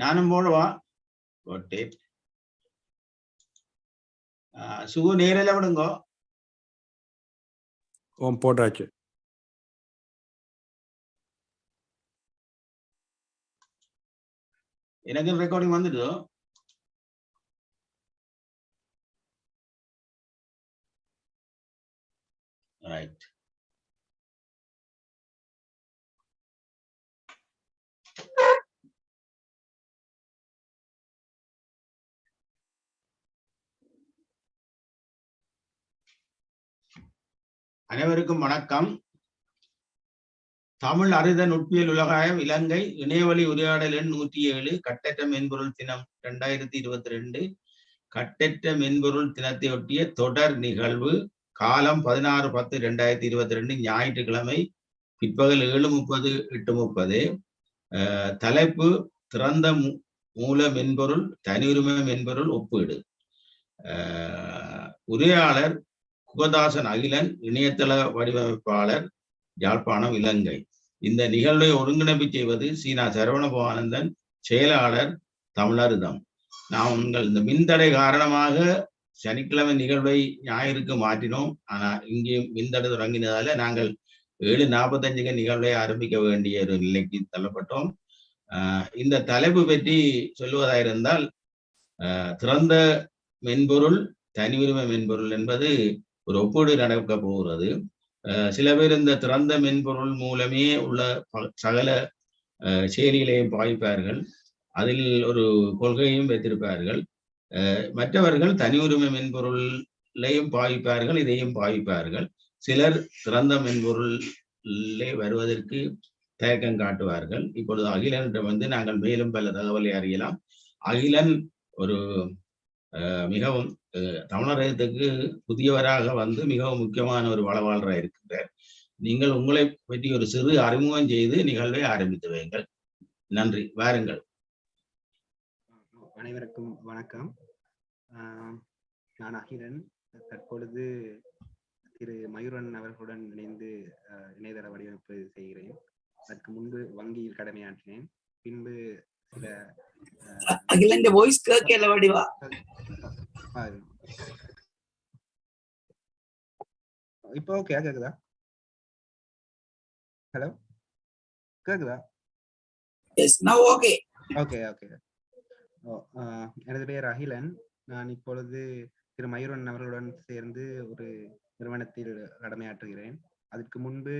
நானும் போடுவா? போட்டு. சுகு நேரில் விடுங்கோ. ஓம் போட்டாச்சு. எனக்கு ரெக்கார்டிங் வந்துடுதோ? ரைட் அனைவருக்கும் வணக்கம். தமிழ் அறித நுட்பியல் உலகாயம் இலங்கை இணையவழி உரையாடல் எண் நூற்றி ஏழு கட்டற்ற மென்பொருள் தினம் இரண்டாயிரத்தி இருபத்தி ரெண்டு கட்டற்ற மென்பொருள் தினத்தையொட்டிய தொடர் நிகழ்வு காலம் பதினாறு பத்து ரெண்டாயிரத்தி இருபத்தி ரெண்டு ஞாயிற்றுக்கிழமை பிற்பகல் ஏழு முப்பது எட்டு முப்பது. தலைப்பு திறந்த மூ- மூல மென்பொருள் தனியுரிமை மென்பொருள் ஒப்பீடு. உரையாளர் முகதாசன் அகிலன் இணையதள வடிவமைப்பாளர் யாழ்ப்பாணம் இலங்கை. இந்த நிகழ்வை ஒருங்கிணைப்பு செய்வது சீனா சரவணபவானந்தன் செயலாளர் தமிழருதம் நாம் உங்கள் இந்த மின்தடை காரணமாக சனிக்கிழமை நிகழ்வை ஞாயிறுக்கு மாற்றினோம். ஆனால் இங்கே மின்தடை தொடங்கினதால நாங்கள் ஏழு நாற்பத்தஞ்சுக்கு நிகழ்வை ஆரம்பிக்க வேண்டிய ஒரு நிலைக்கு தள்ளப்பட்டோம். ஆஹ் இந்த தலைப்பு பற்றி சொல்லுவதாயிருந்தால் ஆஹ் திறந்த மென்பொருள் தனி உரிமை மென்பொருள் என்பது ஒரு ஒப்பீடு நடக்க போகிறது. சில பேர் இந்த திறந்த மென்பொருள் மூலமே உள்ள சகல செயலிகளையும் பாய்ப்பார்கள். அதில் ஒரு கொள்கையும் வைத்திருப்பார்கள். மற்றவர்கள் தனி உரிமை மென்பொருளையும் பாவிப்பார்கள் இதையும் பாவிப்பார்கள் சிலர் திறந்த மென்பொருளே வருவதற்கு தயக்கம் காட்டுவார்கள். இப்பொழுது அகிலனிடம் வந்து நாங்கள் மேலும் பல தகவலை அறியலாம். அகிலன் ஒரு மிகவும் அஹ், தமிழகத்துக்கு புதியவராக வந்து மிகவும் முக்கியமான ஒரு வளவாளராக இருக்கின்றார். நீங்கள் உங்களை பற்றி ஒரு சிறு அறிமுகம் செய்து நிகழ்வை ஆரம்பித்து வையுங்கள். நன்றி. வாருங்கள். அனைவருக்கும் வணக்கம். ஆஹ் நான் அகிலன். தற்பொழுது திரு மயூரன் அவர்களுடன் இணைந்து இணையதள வடிவமைப்பு செய்கிறேன். அதற்கு முன்பு வங்கியில் கடமையாற்றினேன். பின்பு അഖിലന്റെ വോയിസ് കേൾക്കല്ല വടിവാ ஆஹ், இப்போ ஓகே கேக்குதா ஹலோ கேக்குதா yes now okay okay okay ஓ, ஆஹ், எனது பெயர் அகிலன் நான் இப்பொழுது திரு மயூரன் அவர்களுடன் சேர்ந்து ஒரு நிறுவனத்தில் கடமையாற்றுகிறேன் அதற்கு முன்பு